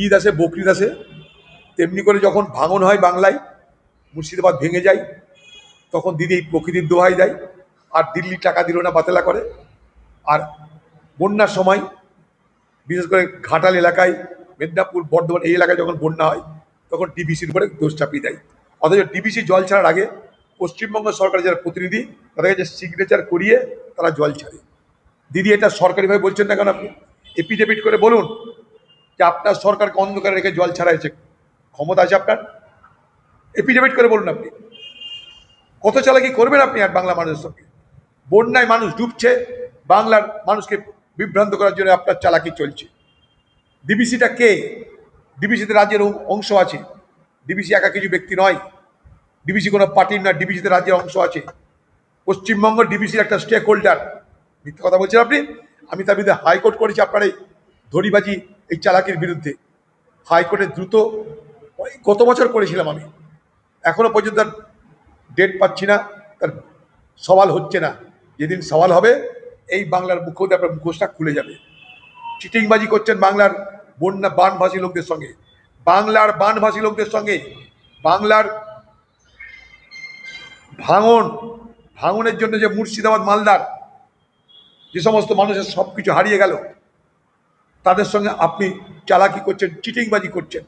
ঈদ আসে, বকরিদ আসে, তেমনি করে যখন ভাঙন হয় বাংলায়, মুর্শিদাবাদ ভেঙে যায়, তখন দিদি এই প্রকৃতির দোহাই দেয়, আর দিল্লি টাকা দিল না, বাতেলা করে। আর বন্যার সময়, বিশেষ করে ঘাটাল এলাকায়, মেদিনীপুর, বর্ধমান এই এলাকায় যখন বন্যা হয়, তখন ডিবিসির উপরে দোষ চাপিয়ে দেয়। অথচ ডিবিসি জল ছাড়ার আগে পশ্চিমবঙ্গ সরকারের যারা প্রতিনিধি, তাদের কাছে সিগনেচার করিয়ে তারা জল ছাড়ে। দিদি এটা সরকারিভাবে বলছেন না কেন আপনি? এপিডেভিট করে বলুন যে আপনার সরকারকে অন্ধকারে রেখে জল ছাড়াইছে। ক্ষমতা আছে আপনার? এপিডেভিট করে বলুন আপনি। কত চালাকি করবেন আপনি আর বাংলা মানুষের সঙ্গে? বন্যায় মানুষ ডুবছে, বাংলার মানুষকে বিভ্রান্ত করার জন্য আপনার চালাকি চলছে। ডিবিসিটা কে? ডিবিসিতে রাজ্যের অংশ আছে। ডিবিসি একা কিছু ব্যক্তি নয়। ডিবিসি কোনো পার্টির না ডিবিসিতে রাজ্যের অংশ আছে। পশ্চিমবঙ্গ ডিবিসির একটা স্টেক হোল্ডার মিথ্যে কথা বলছেন আপনি? আমি তার বিরুদ্ধে হাইকোর্ট করেছি আপনার এই ধরিবাজি এই চালাকির বিরুদ্ধে। হাইকোর্টে দ্রুত গত বছর করেছিলাম আমি। এখনও পর্যন্ত তার ডেট পাচ্ছি না তার সওয়াল হচ্ছে না। যেদিন সওয়াল হবে, এই বাংলার মুখোতে আপনার মুখোশটা খুলে যাবে। চিটিংবাজি করছেন বাংলার বন্যা বানভাসী লোকদের সঙ্গে। বাংলার বানভাসী লোকদের সঙ্গে বাংলার ভাঙন, ভাঙনের জন্য যে মুর্শিদাবাদ মালদার যে সমস্ত মানুষের সব কিছু হারিয়ে গেল তাদের সঙ্গে আপনি চালাকি করছেন চিটিংবাজি করছেন।